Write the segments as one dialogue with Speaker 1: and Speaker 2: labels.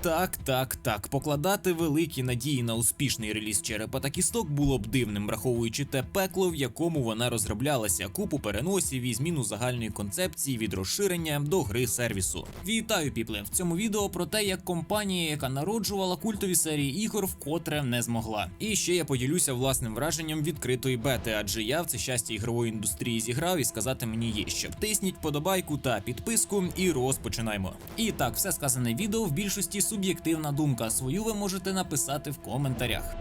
Speaker 1: Так, так, так. Покладати великі надії на успішний реліз черепа та кісток було б дивним, враховуючи те пекло, в якому вона розроблялася, купу переносів і зміну загальної концепції від розширення до гри сервісу. Вітаю, піпли! В цьому відео про те, як компанія, яка народжувала культові серії ігор, вкотре не змогла. І ще я поділюся власним враженням відкритої бети, адже я в це щастя ігрової індустрії зіграв і сказати мені є що. Тисніть подобайку та підписку, і розпочинаємо. І так, все сказане відео в більшості суб'єктивна думка. Свою ви можете написати в коментарях.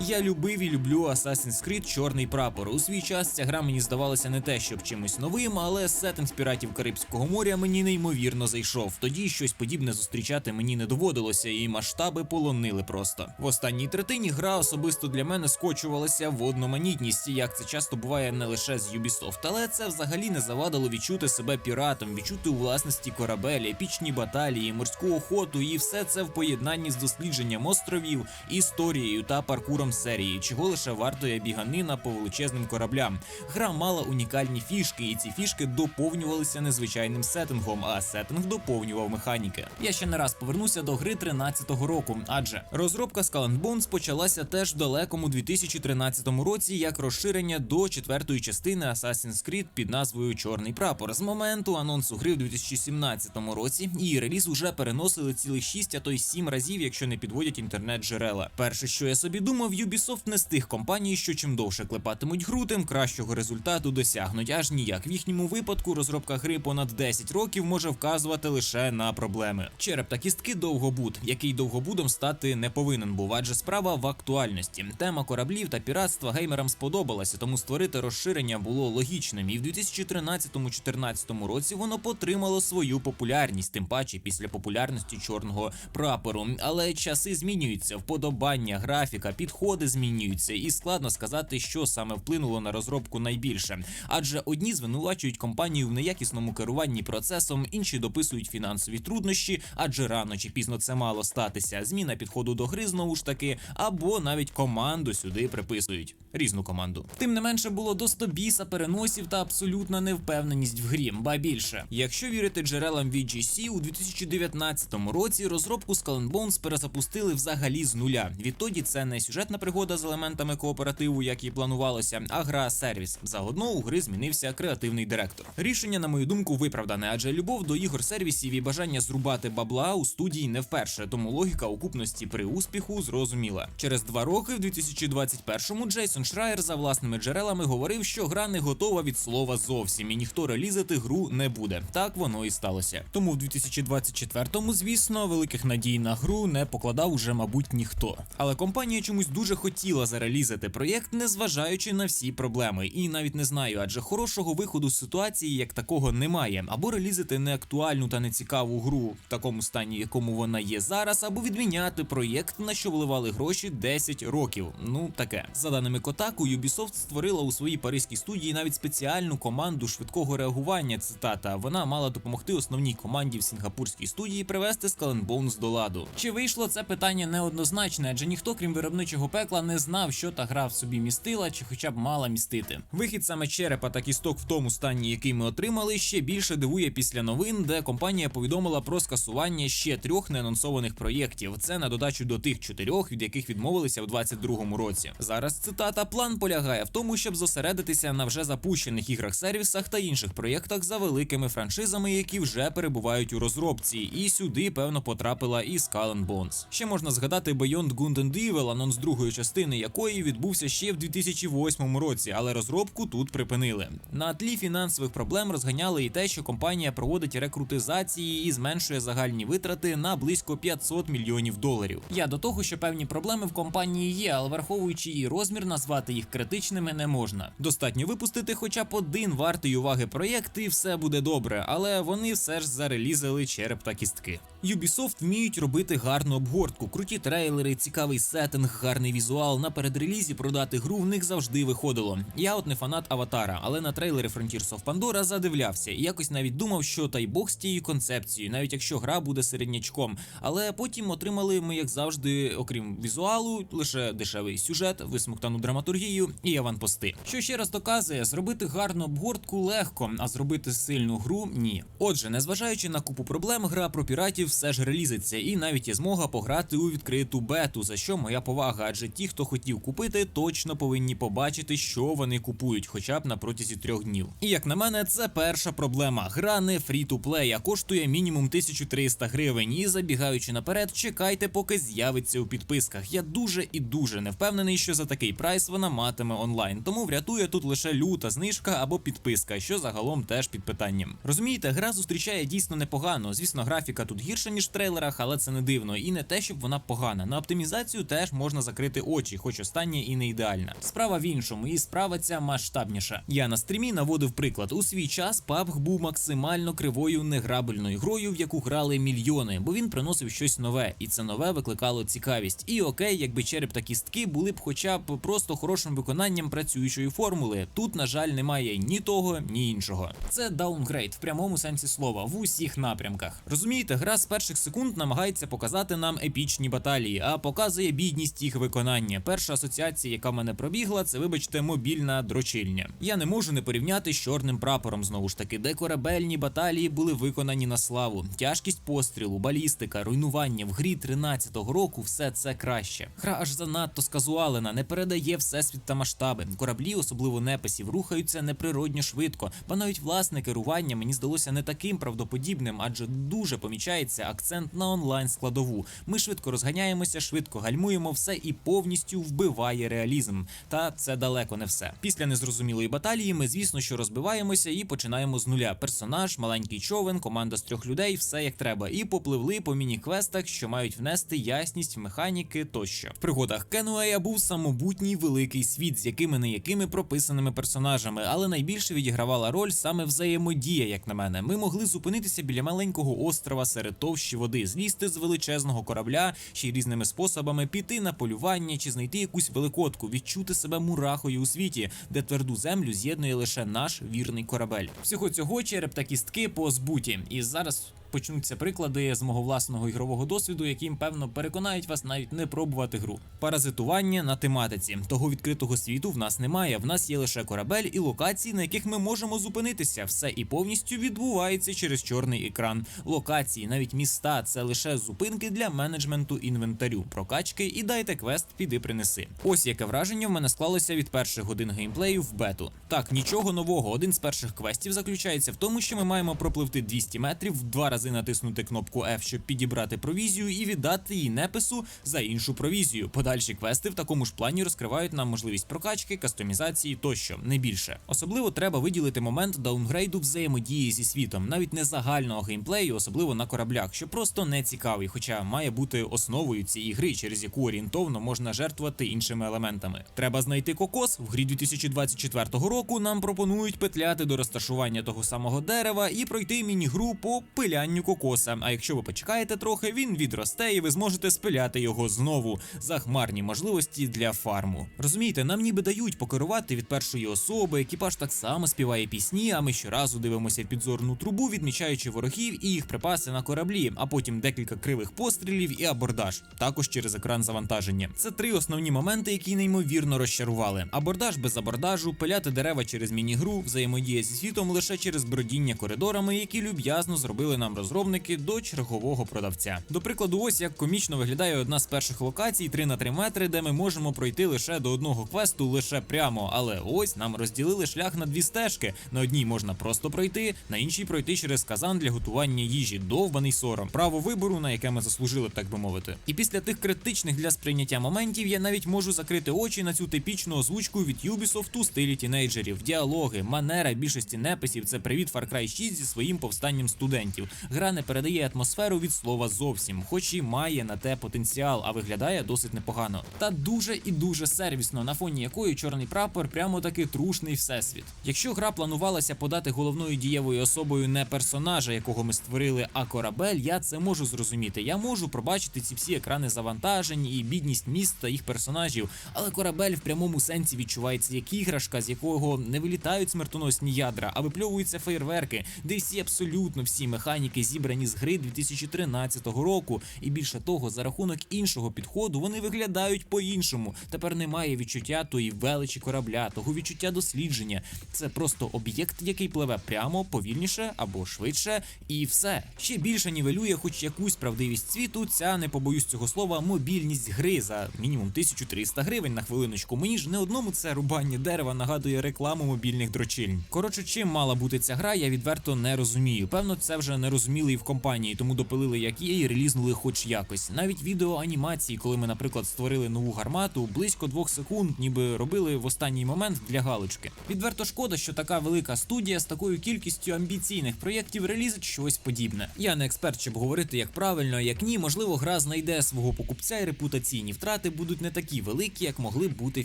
Speaker 1: Я любив і люблю Assassin's Creed Чорний прапор. У свій час ця гра мені здавалася не те, щоб чимось новим, але сеттинг піратів Карибського моря мені неймовірно зайшов. Тоді щось подібне зустрічати мені не доводилося, і масштаби полонили просто. В останній третині гра особисто для мене скочувалася в одноманітність, як це часто буває не лише з Ubisoft, але це взагалі не завадило відчути себе піратом, відчути у власності корабель, епічні баталії, морську охоту, і все це в поєднанні з дослідженням островів, історією та паркуром серії, чого лише вартує біганина по величезним кораблям. Гра мала унікальні фішки, і ці фішки доповнювалися незвичайним сеттингом, а сеттинг доповнював механіки. Я ще не раз повернуся до гри 13-го року, адже розробка Skull Bones почалася теж в далекому 2013 році як розширення до четвертої частини Assassin's Creed під назвою Чорний прапор. З моменту анонсу гри в 2017 році її реліз уже переносили цілих 6, а то й 7 разів, якщо не підводять інтернет-джерела. Перше, що я собі думав, Ubisoft не з тих компаній, що чим довше клепатимуть гру, тим кращого результату досягнуть. Аж ніяк. В їхньому випадку розробка гри понад 10 років може вказувати лише на проблеми. Череп та кістки довгобуд, який довгобудом стати не повинен був, адже справа в актуальності. Тема кораблів та піратства геймерам сподобалася, тому створити розширення було логічним. І в 2013-2014 році воно потримало свою популярність, тим паче після популярності чорного прапору. Але часи змінюються, вподобання, графіка, підходи змінюються, і складно сказати, що саме вплинуло на розробку найбільше. Адже одні звинувачують компанію в неякісному керуванні процесом, інші дописують фінансові труднощі, адже рано чи пізно це мало статися. Зміна підходу до гри знову ж таки, або навіть команду сюди приписують. Різну команду. Тим не менше було до 100 біса переносів та абсолютна невпевненість в грі. Ба більше, якщо вірити джерелам VGC, у 2019 році розробку Skull Bones перезапустили взагалі з нуля. Відтоді це не сюжетна пригода з елементами кооперативу, як і планувалося, а гра сервіс. Заодно у гри змінився креативний директор. Рішення, на мою думку, виправдане, адже любов до ігор сервісів і бажання зрубати бабла у студії не вперше, тому логіка окупності при успіху зрозуміла. Через два роки, в 2021-му, Джейсон Шрайер за власними джерелами говорив, що гра не готова від слова зовсім, і ніхто релізити гру не буде. Так воно і сталося. Тому в 2024-му, звісно, великих надій на гру не покладав уже, мабуть, ніхто. Але компанія чомусь дуже хотіла зарелізити проєкт, незважаючи на всі проблеми. І навіть не знаю, адже хорошого виходу з ситуації як такого немає. Або релізити неактуальну та нецікаву гру в такому стані, якому вона є зараз, або відміняти проєкт, на що вливали гроші 10 років. Ну таке. За даними Котаку, Ubisoft створила у своїй паризькій студії навіть спеціальну команду швидкого реагування. Цитата вона мала допомогти основній команді в сінгапурській студії привести Skull до ладу. Чи вийшло це питання неоднозначне, адже ніхто, крім виробничого пекла, не знав, що та гра в собі містила, чи хоча б мала містити. Вихід саме черепа та кісток в тому стані, який ми отримали, ще більше дивує після новин, де компанія повідомила про скасування ще трьох неанонсованих проєктів. Це на додачу до тих чотирьох, від яких відмовилися в 22-му році. Зараз цитата план полягає в тому, щоб зосередитися на вже запущених іграх сервісах та інших проєктах за великими франшизами, які вже перебувають у розробці. І сюди певно потрапила і Skull and Bones. Ще можна згадати Beyond Good and Evil, анонс другої частини якої відбувся ще в 2008 році, але розробку тут припинили. На тлі фінансових проблем розганяли і те, що компанія проводить рекрутизації і зменшує загальні витрати на близько 500 мільйонів доларів. Я до того, що певні проблеми в компанії є, але враховуючи її розмір, назвати їх критичними не можна. Достатньо випустити хоча б один вартий уваги проєкт, і все буде добре, але вони все ж зарелізали череп та кістки. Ubisoft вміють робити гарну обгортку, круті трейлери, цікавий сеттинг, гарний оновлений візуал на передрелізі продати гру в них завжди виходило. Я от не фанат аватара, але на трейлери Frontiers of Pandora задивлявся і якось навіть думав, що та й Бог з тією концепцією, навіть якщо гра буде середнячком. Але потім отримали ми, як завжди, окрім візуалу, лише дешевий сюжет, висмоктану драматургію і аванпости. Що ще раз доказує, зробити гарну обгортку легко, а зробити сильну гру ні. Отже, незважаючи на купу проблем, гра про піратів все ж релізиться, і навіть є змога пограти у відкриту бету, за що моя повага, адже ті, хто хотів купити, точно повинні побачити, що вони купують, хоча б на протязі трьох днів. І як на мене, це перша проблема. Гра не фрі-ту-плей, а коштує мінімум 1300 гривень. І забігаючи наперед, чекайте, поки з'явиться у підписках. Я дуже і дуже не впевнений, що за такий прайс вона матиме онлайн. Тому врятує тут лише люта знижка або підписка, що загалом теж під питанням. Розумієте, гра зустрічає дійсно непогано. Звісно, графіка тут гірша ніж в трейлерах, але це не дивно. І не те, щоб вона погана. На оптимізацію теж можна закрити очі, хоч остання і не ідеальна. Справа в іншому, і справа ця масштабніша. Я на стрімі наводив приклад. У свій час PUBG був максимально кривою неграбельною грою, в яку грали мільйони, бо він приносив щось нове, і це нове викликало цікавість. І окей, якби череп та кістки були б, хоча б просто хорошим виконанням працюючої формули. Тут, на жаль, немає ні того, ні іншого. Це даунгрейд в прямому сенсі слова в усіх напрямках. Розумієте, гра з перших секунд намагається показати нам епічні баталії, а показує бідність їх виконання. Перша асоціація, яка мене пробігла, це, вибачте, мобільна дрочильня. Я не можу не порівняти з чорним прапором, знову ж таки, де корабельні баталії були виконані на славу. Тяжкість пострілу, балістика, руйнування в грі 13-го року все це краще. Гра аж занадто сказуалена, не передає всесвіт та масштаби. Кораблі, особливо неписів, рухаються неприродньо швидко, бо навіть власне керування мені здалося не таким правдоподібним, адже дуже помічається акцент на онлайн складову. Ми швидко розганяємося, швидко гальмуємо все і повністю вбиває реалізм. Та це далеко не все. Після незрозумілої баталії ми, звісно, що розбиваємося і починаємо з нуля. Персонаж, маленький човен, команда з трьох людей, все як треба, і попливли по міні-квестах, що мають внести ясність механіки тощо. В пригодах Кенуея був самобутній великий світ, з якими не якими прописаними персонажами, але найбільше відігравала роль саме взаємодія, як на мене. Ми могли зупинитися біля маленького острова серед товщі води, злізти з величезного корабля, ще й різними способами піти на полювання чи знайти якусь великодку, відчути себе мурахою у світі, де тверду землю з'єднує лише наш вірний корабель. Всього цього череп та кістки позбуті. І зараз почнуться приклади з мого власного ігрового досвіду, які певно переконають вас навіть не пробувати гру. Паразитування на тематиці того відкритого світу в нас немає. В нас є лише корабель і локації, на яких ми можемо зупинитися. Все і повністю відбувається через чорний екран. Локації, навіть міста, це лише зупинки для менеджменту інвентарю, прокачки і дайте квест, піди принеси. Ось яке враження в мене склалося від перших годин геймплею в бету. Так, нічого нового. Один з перших квестів заключається в тому, що ми маємо пропливти 200 метрів в два рази натиснути кнопку F, щоб підібрати провізію і віддати її непису за іншу провізію. Подальші квести в такому ж плані розкривають нам можливість прокачки, кастомізації тощо, не більше. Особливо треба виділити момент даунгрейду взаємодії зі світом, навіть не загального геймплею, особливо на кораблях, що просто не цікавий, хоча має бути основою цієї гри, через яку орієнтовно можна жертвувати іншими елементами. Треба знайти кокос в грі 2024 року. Нам пропонують петляти до розташування того самого дерева і пройти міні-гру по пилянню кокоса. А якщо ви почекаєте трохи, він відросте, і ви зможете спиляти його знову за хмарні можливості для фарму. Розумієте, нам ніби дають покерувати від першої особи. Екіпаж так само співає пісні. А ми щоразу дивимося в підзорну трубу, відмічаючи ворогів і їх припаси на кораблі, а потім декілька кривих пострілів і абордаж, також через екран завантаження. Це три основні моменти, які неймовірно розчарували. Абордаж без абордажу, пиляти дерева через міні-гру, взаємодія зі світом лише через бродіння коридорами, які люб'язно зробили нам розробники до чергового продавця. До прикладу, ось як комічно виглядає одна з перших локацій 3 на 3 метри, де ми можемо пройти лише до одного квесту, лише прямо. Але ось нам розділили шлях на дві стежки. На одній можна просто пройти, на іншій пройти через казан для готування їжі. Довбаний сором, право вибору, на яке ми заслужили, так би мовити. І після тих критичних для сприйняття моментів я навіть можу закрити очі на цю типічну озвучку від Ubisoft у стилі тінейджерів. Діалоги, манера більшості неписів це привіт Far Cry 6 зі своїм повстанням студентів. Гра не передає атмосферу від слова зовсім, хоч і має на те потенціал, а виглядає досить непогано. Та дуже і дуже сервісно, на фоні якої чорний прапор прямо таки трушний всесвіт. Якщо гра планувалася подати головною дієвою особою не персонажа, якого ми створили, а корабель, я це можу зрозуміти. Я можу пробачити ці всі екрани завантажень і бідність міст та їх персонажів, але корабель в прямому сенсі відчувається як іграшка, з якого не вилітають смертоносні ядра, а випльовуються фейерверки, де всі абсолютно всі механіки зібрані з гри 2013 року. І більше того, за рахунок іншого підходу вони виглядають по-іншому. Тепер немає відчуття тої величі корабля, того відчуття дослідження. Це просто об'єкт, який пливе прямо, повільніше або швидше, і все. Ще більше нівелює хоч якусь правдивість світу. Ця не побоюсь цього слова, мобільність гри за мінімум 1300 гривень на хвилиночку. Мені ж не одному це рубання дерева нагадує рекламу мобільних дрочильень. Коротше, чим мала бути ця гра, я відверто не розумію. Певно, це вже не розуміли і в компанії, тому допилили як є і релізнули хоч якось. Навіть відео анімації, коли ми, наприклад, створили нову гармату, близько двох секунд, ніби робили в останній момент для галочки. Відверто шкода, що така велика студія з такою кількістю амбіційних проєктів релізить щось подібне. Я не експерт, щоб говорити як правильно, як ні. Можливо, гра знайде свого покупця і репутаційні втрати будуть не такі великі, як могли бути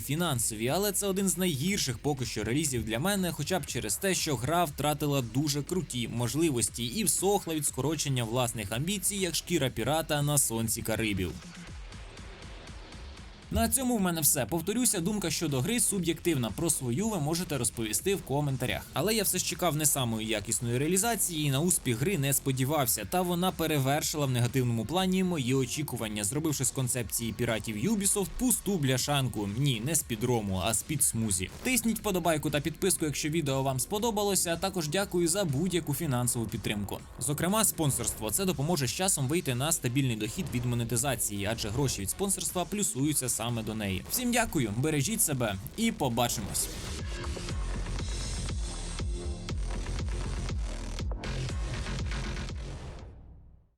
Speaker 1: фінансові, але це один з найгірших поки що релізів для мене, хоча б через те, що гра втратила дуже круті можливості і всохла від скорочення власних амбіцій, як шкіра пірата на сонці Карибів. На цьому в мене все. Повторюся, думка щодо гри суб'єктивна. Про свою ви можете розповісти в коментарях. Але я все ж чекав не самої якісної реалізації і на успіх гри не сподівався. Та вона перевершила в негативному плані мої очікування, зробивши з концепції піратів Ubisoft пусту бляшанку. Ні, не з під рому, а з під смузі. Тисніть подобайку та підписку, якщо відео вам сподобалося. А також дякую за будь-яку фінансову підтримку. Зокрема, спонсорство це допоможе з часом вийти на стабільний дохід від монетизації, адже гроші від спонсорства плюсуються саме до неї. Всім дякую, бережіть себе і побачимось.